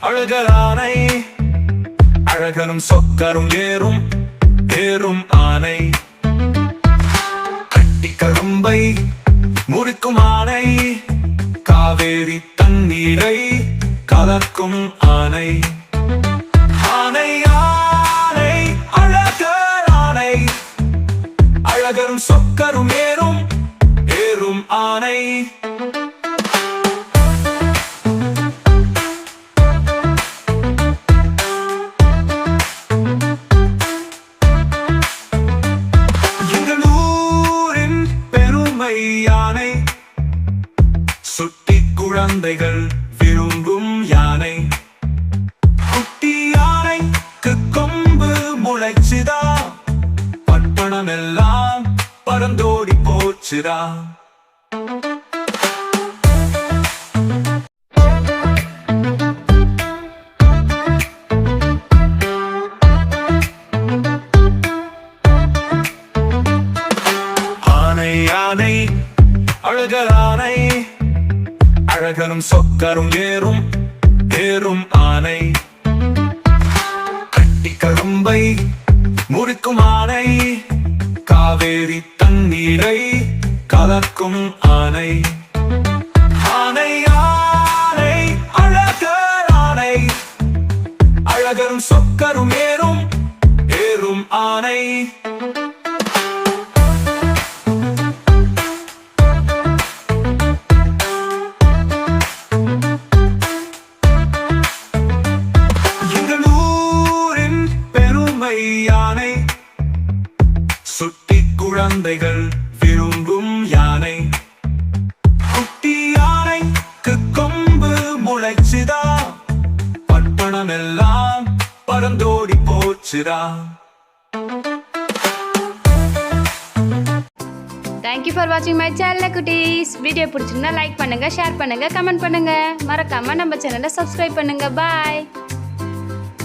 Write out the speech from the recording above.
அழகரானை அழகனும் சொக்கரும் ஏறும் ஏறும் ஆனை. கட்டி கரும்பை முறிக்கும் ஆனை காவேரி தண்ணீரை கலக்கும் ஆனை. ஆனை ஆனை அழகர் ஆனை அழகரும் சொக்கரும் ஏறும் ஏறும் ஆனை. பொம்மை யானை சுட்டி குழந்தைகள் விரும்பும் யானை. குட்டி யானைக்கு கொம்பு முளைச்சுதா. பட்டணம் எல்லாம் பறந்தோடி போச்சுதா. அழகர் ஆனை அழகரும் சொக்கரும் ஏறும் ஏறும் ஆனை கட்டி கரும்பை முறிக்கும் ஆனை காவேரி தண்ணீரை கலக்கும் ஆனை ஆனை ஆனை அழகர் ஆனை அழகரும் சொக்கரும் ஏறும் ஏறும் ஆனை பெருமை யானை சுட்டி குழந்தைகள் விரும்பும் யானை. குட்டி யானைக்கு கொம்பு முளைச்சுதா. பட்டணம் எல்லாம் பறந்தோடி போச்சுதா தேங்க்யூ ஃபார் வாட்சிங் மை சேனல் குட்டீஸ் வீடியோ பிடிச்சிருந்தா லைக் பண்ணுங்க ஷேர் பண்ணுங்க கமெண்ட் பண்ணுங்க. மறக்காம நம்ம சேனலை சப்ஸ்கிரைப் பண்ணுங்க. பாய்